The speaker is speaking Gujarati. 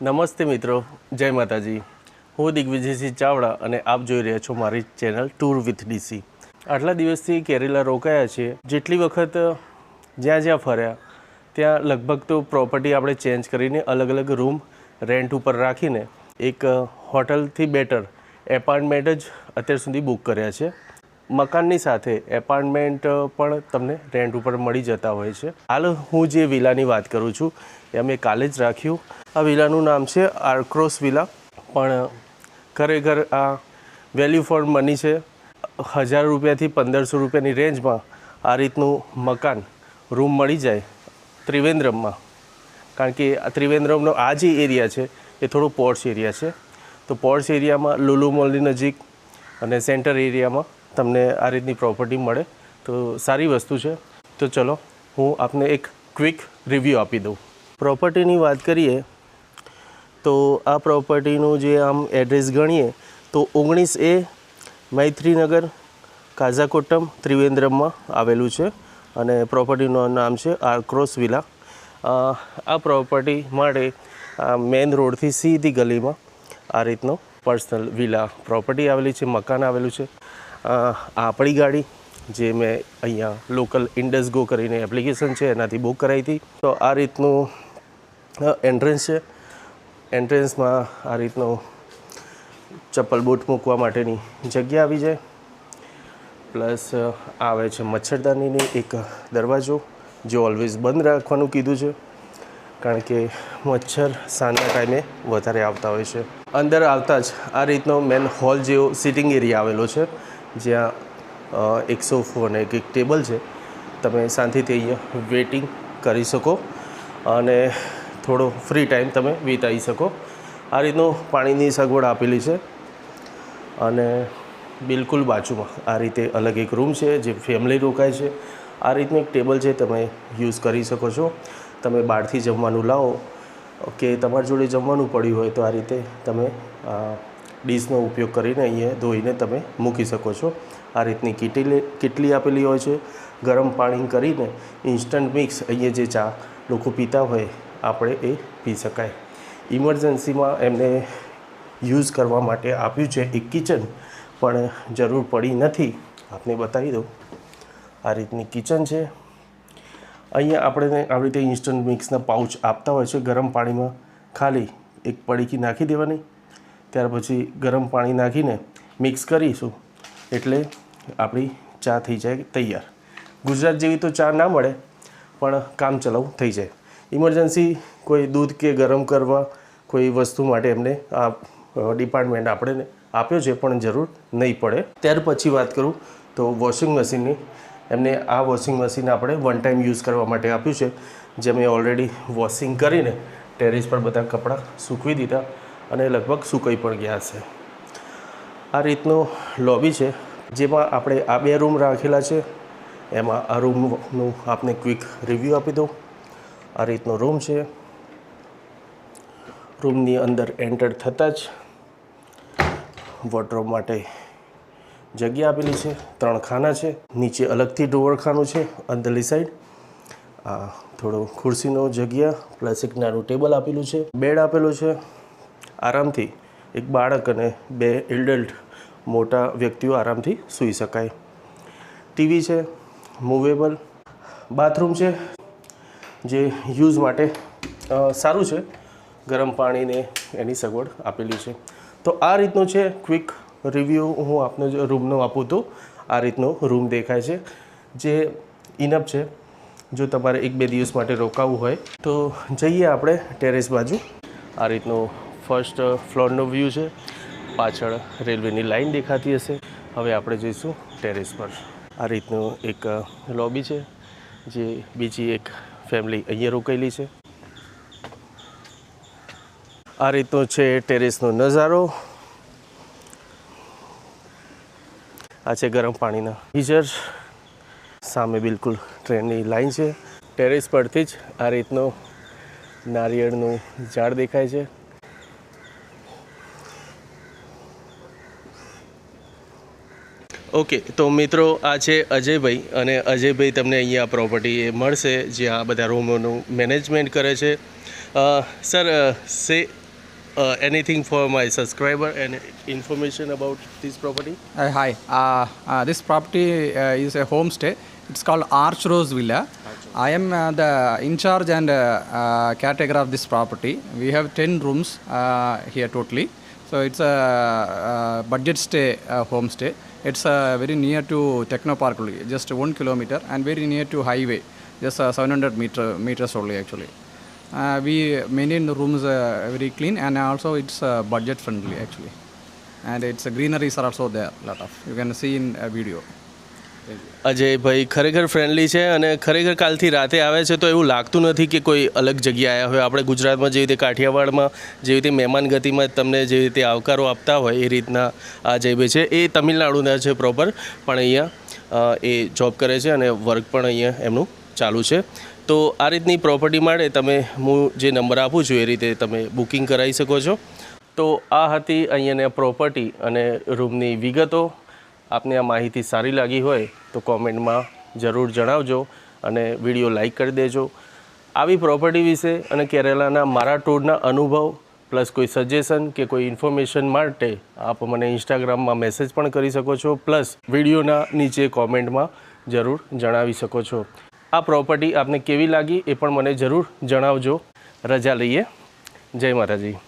નમસ્તે મિત્રો, જય માતાજી. હું દિગ્વિજયસિંહ ચાવડા અને આપ જોઈ રહ્યા છો મારી ચેનલ ટૂર વિથ ડીસી આટલા દિવસથી કેરેલા રોકાયા છીએ જેટલી વખત જ્યાં જ્યાં ફર્યા, ત્યાં લગભગ તો પ્રોપર્ટી આપણે ચેન્જ કરીને અલગ અલગ રૂમ રેન્ટ ઉપર રાખીને એક હોટલથી બેટર એપાર્ટમેન્ટ જ અત્યાર સુધી બુક કર્યા છે. મકાનની સાથે એપાર્ટમેન્ટ પણ તમને રેન્ટ ઉપર મળી જતા હોય છે. હાલ હું જે વિલાની વાત કરું છું, એ અમે કાલે જ રાખ્યું. આ વિલાનું નામ છે આર્ક્રોસ વિલા પણ ખરેખર આ વેલ્યુ ફોર મની છે, હજાર રૂપિયાથી પંદરસો રૂપિયાની રેન્જમાં આ રીતનું મકાન રૂમ મળી જાય ત્રિવેન્દ્રમમાં. કારણ કે આ ત્રિવેન્દ્રમનો આ જે એરિયા છે, એ થોડો પોર્ટ્સ એરિયા છે. તો પોર્ટ્સ એરિયામાં લુલુ મોલની નજીક અને સેન્ટર એરિયામાં તમને આ રીતની પ્રોપર્ટી મળે. તો સારી વસ્તુ છે. તો ચલો, હું આપને એક ક્વિક રિવ્યૂ આપી દઉં. પ્રોપર્ટીની વાત કરીએ, તો આ પ્રોપર્ટીનું જે આમ એડ્રેસ ગણીએ, તો ઓગણીસ એ મૈત્રીનગર કાઝાકોટમ ત્રિવેન્દ્રમમાં આવેલું છે. અને પ્રોપર્ટીનું નામ છે આર્ક્રોસ વિલા આ પ્રોપર્ટી માટે મેઇન રોડથી સીધી ગલીમાં આ રીતનો પર્સનલ વિલા પ્રોપર્ટી આવેલી છે, મકાન આવેલું છે. આપણી ગાડી, જે મેં અહીંયા લોકલ ઇન્ડસ ગો કરીને એપ્લિકેશન છે, એનાથી બુક કરાવી હતી. તો આ રીતનું એન્ટ્રન્સ છે. એન્ટ્રન્સમાં આ રીતનો ચપ્પલ બૂટ મૂકવા માટેની જગ્યા આવી જાય. પ્લસ આવે છે મચ્છરદાનીની એક દરવાજો, જે ઓલવેઝ બંધ રાખવાનું કીધું છે. કારણ કે મચ્છર સાંજના ટાઈમે વધારે આવતા હોય છે. અંદર આવતા જ આ રીતનો મેન હોલ જેવો સિટિંગ એરિયા આવેલો છે. જ્યાં એક સોફો અને એક એક ટેબલ છે. તમે શાંતિથી અહીંયા વેટિંગ કરી શકો અને થોડો ફ્રી ટાઈમ તમે વિતાવી શકો. આ રીતનું પાણીની સગવડ આપેલી છે અને બિલકુલ બાજુમાં આ રીતે અલગ એક રૂમ છે જે ફેમિલી રોકાય છે. આ રીતનું એક ટેબલ છે તમે યુઝ કરી શકો છો. તમે બહારથી જમવાનું લાવો કે તમારી જોડે જમવાનું પડ્યું હોય તો આ રીતે તમે ડીશનો ઉપયોગ કરીને અહીંયા ધોઈને તમે મૂકી શકો છો. આ રીતની કીટલી કીટલી આપેલી હોય છે. ગરમ પાણી કરીને ઇન્સ્ટન્ટ મિક્સ અહીંયા જે ચા લોકો પીતા હોય આપણે એ પી શકાય. ઇમરજન્સીમાં એમને યુઝ કરવા માટે આપ્યું છે એક કિચન પણ જરૂર પડી નથી. આપને બતાવી દઉં. આ રીતની કિચન છે. અહીંયા આપણે આવી રીતે ઇન્સ્ટન્ટ મિક્સના પાઉચ આપતા હોય છે. ગરમ પાણીમાં ખાલી એક પડીકી નાખી દેવાની. ત્યાર પછી ગરમ પાણી નાખીને મિક્સ કરીશું એટલે આપણી ચા થઈ જાય તૈયાર. ગુજરાત જેવી તો ચા ના મળે, પણ કામ ચલાવ થઈ જાય. ઇમરજન્સી કોઈ દૂધ કે ગરમ કરવા કોઈ વસ્તુ માટે એમને આ ડિપાર્ટમેન્ટ આપણે આપ્યો છે, પણ જરૂર નહીં પડે. ત્યાર પછી વાત કરું તો વોશિંગ મશીનની એમને આ વોશિંગ મશીન આપણે વન ટાઈમ યુઝ કરવા માટે આપ્યું છે. જે મેં ઓલરેડી વોશિંગ કરીને ટેરેસ પર બધા કપડાં સૂકવી દીધા. અને લગભગ સુકાઈ પણ ગયા છે. આ રીતનો લોબી છે, જેમાં આપણે આ બે રૂમ રાખેલા છે. એમાં આ રૂમનું આપને ક્વિક રિવ્યૂ આપી દઉં. આ રીતનો રૂમ છે. રૂમની અંદર એન્ટર થતાં જ વોટરૂમ માટે જગ્યા આપેલી છે. ત્રણ ખાના છે. નીચે અલગથી ઢોવળખાનું છે અંદરની સાઈડ આ થોડો ખુરશીનો જગ્યા પ્લસ એક નાનું ટેબલ આપેલું છે. બેડ આપેલું છે. આરામથી એક બાળક અને બે એડલ્ટ મોટા વ્યક્તિઓ આરામથી સૂઈ શકાય. ટીવી છે મૂવેબલ બાથરૂમ છે, જે યુઝ માટે સારું છે, ગરમ પાણીને એની સગવડ આપેલી છે. તો આ રીતનું છે ક્વિક રિવ્યૂ હું આપને રૂમનો આપું તો આ રીતનો રૂમ દેખાય છે. જે ઇનપ છે, જો તમારે એક બે દિવસ માટે રોકાવું હોય તો જઈએ આપણે ટેરેસ બાજુ. આ રીતનો ફર્સ્ટ ફ્લોરનો વ્યૂ છે. પાછળ રેલવેની લાઇન દેખાતી હશે. હવે આપણે જઈશું ટેરેસ પર. આ રીતનું એક લોબી છે, જે બીજી એક ફેમિલી અહીંયા રોકાયેલી છે. આ રીતનો છે ટેરેસનો નજારો. આ છે ગરમ પાણીના ગીઝર. સામે બિલકુલ ટ્રેનની લાઈન છે. ટેરેસ પરથી જ આ રીતનો નારિયેળનું ઝાડ દેખાય છે. ઓકે તો મિત્રો આ છે અજયભાઈ અને અજયભાઈ તમને અહીંયા પ્રોપર્ટી મળશે જ્યાં આ બધા રૂમોનું મેનેજમેન્ટ કરે છે અ, sir say anything for my subscriber and information about this property Uh, hi. Uh, uh, this property uh, is a homestay. It's called Arch Rose Villa. I am uh, the in charge and uh, uh, caretaker of this property. We have 10 rooms uh, here totally. So it's a, uh budget stay uh, homestay. It's very near to Techno Park, only, just one kilometer, and very near to highway, just uh, 700 meter, meters only actually. Uh, we maintain the rooms uh, very clean and also it's budget friendly actually and its greeneries are also there lot of you can see in a video અજયભાઈ ખરેખર ફ્રેન્ડલી છે અને ખરેખર કાલથી રાતે આવે છે તો એવું લાગતું નથી કે કોઈ અલગ જગ્યાએ આવ્યા હોય. આપણે ગુજરાતમાં જેવી રીતે કાઠિયાવાડમાં, જેવી રીતે મહેમાન ગતિમાં તમને જેવી રીતે આવકારો આપતા હોય એ રીતના અજયભાઈ છે. એ તમિલનાડુના છે પ્રોપર પણ અહીંયા એ જોબ કરે છે અને વર્ક પણ અહીંયા એમનું ચાલુ છે. તો આ રીતની પ્રોપર્ટી માટે તમે, હું જે નંબર આપું છું એ રીતે તમે બુકિંગ કરાવી શકો છો. તો આ હતી અહીંયાની પ્રોપર્ટી અને રૂમની વિગતો. આપને આ માહિતી સારી લાગી હોય તો કોમેન્ટમાં જરૂર જણાવજો અને વીડિયો લાઈક કરી દેજો. આવી પ્રોપર્ટી વિશે અને કેરેલાના મારા ટૂરના અનુભવ, પ્લસ કોઈ સજેશન કે કોઈ ઇન્ફોર્મેશન માટે આપ મને ઇન્સ્ટાગ્રામમાં મેસેજ પણ કરી શકો છો, પ્લસ વિડીયોના નીચે કોમેન્ટમાં જરૂર જણાવી શકો છો. આ પ્રોપર્ટી આપને કેવી લાગી એ પણ મને જરૂર જણાવજો. રજા લઈએ. જય માતાજી.